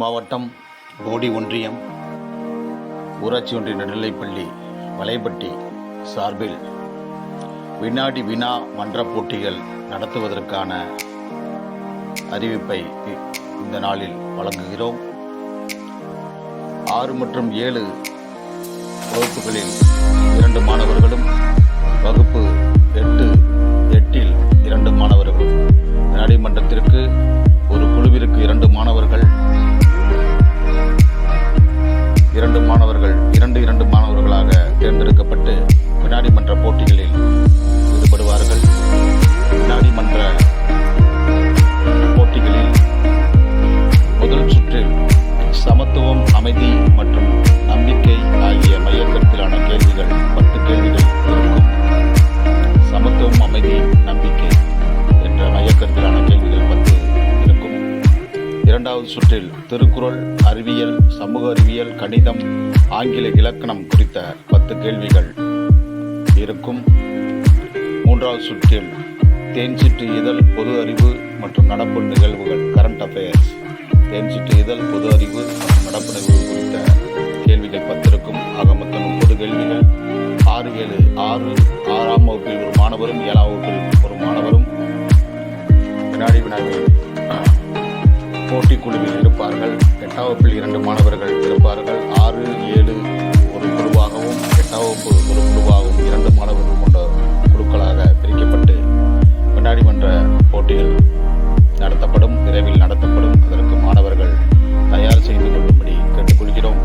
மாவட்டம் போடி ஒன்றியம். ஊராட்சி ஒன்றிய நடுநிலைப்பள்ளி வலைப்பட்டி சார்பில் வினாடி வினா மன்ற போட்டிகள் நடத்துவதற்கான அறிவிப்பை இந்த நாளில் வழங்குகிறோம். ஆறு மற்றும் ஏழு வகுப்புகளில் இரண்டு மாணவர்களும் வகுப்பு இரண்டாவது சுற்றில் திருக்குறள் அறிவியல் சமூக அறிவியல் கணிதம் ஆங்கில இலக்கணம் குறித்த பத்து கேள்விகள் இருக்கும். மூன்றாவது சுற்றில் தேன்சிட்டு இதழ் பொது அறிவு மற்றும் நடப்பு நிகழ்வுகள் கரண்ட் அஃபேர்ஸ் தேன்சிட்டு இதழ் பொது அறிவு மற்றும் நடப்பு நிகழ்வு குறித்த கேள்விகள் பத்து இருக்கும் ஆக மொத்தம் முப்பது கேள்விகள். ஆறு ஏழு ஆறு ஆறாம் வகுப்பில் ஒரு மாணவரும் ஏழாம் வகுப்பில் ஒரு மாணவரும். வினாடி வினாவில் போட்டி குழுவில் இருப்பார்கள். எட்டாம் வகுப்பில் இரண்டு மாணவர்கள் இருப்பார்கள். ஆறு ஏழு ஒரு குழுவாகவும் எட்டாம் வகுப்பு ஒரு குழுவாகவும் இரண்டு மாணவர்கள் கொண்ட குழுக்களாக பிரிக்கப்பட்டு வினாடி மன்ற போட்டிகள் நடத்தப்படும் விரைவில் நடத்தப்படும். அதற்கு மாணவர்கள் தயார் செய்து கொள்ளும்படி கேட்டுக்கொள்கிறோம்.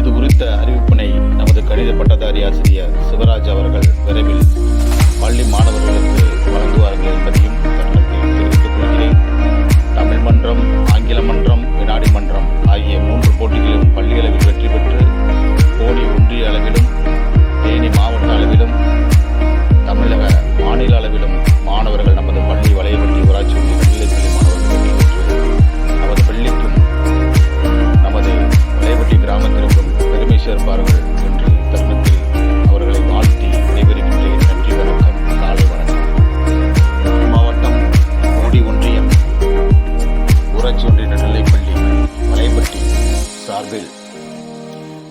இது குறித்த அறிவிப்பினை நமது கணித பட்டதாரி ஆசிரியர் சிவராஜ் அவர்கள் விரைவில்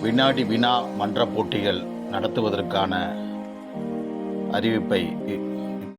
வினாடி வினா மன்ற போட்டிகள் நடத்துவதற்கான அறிவிப்பை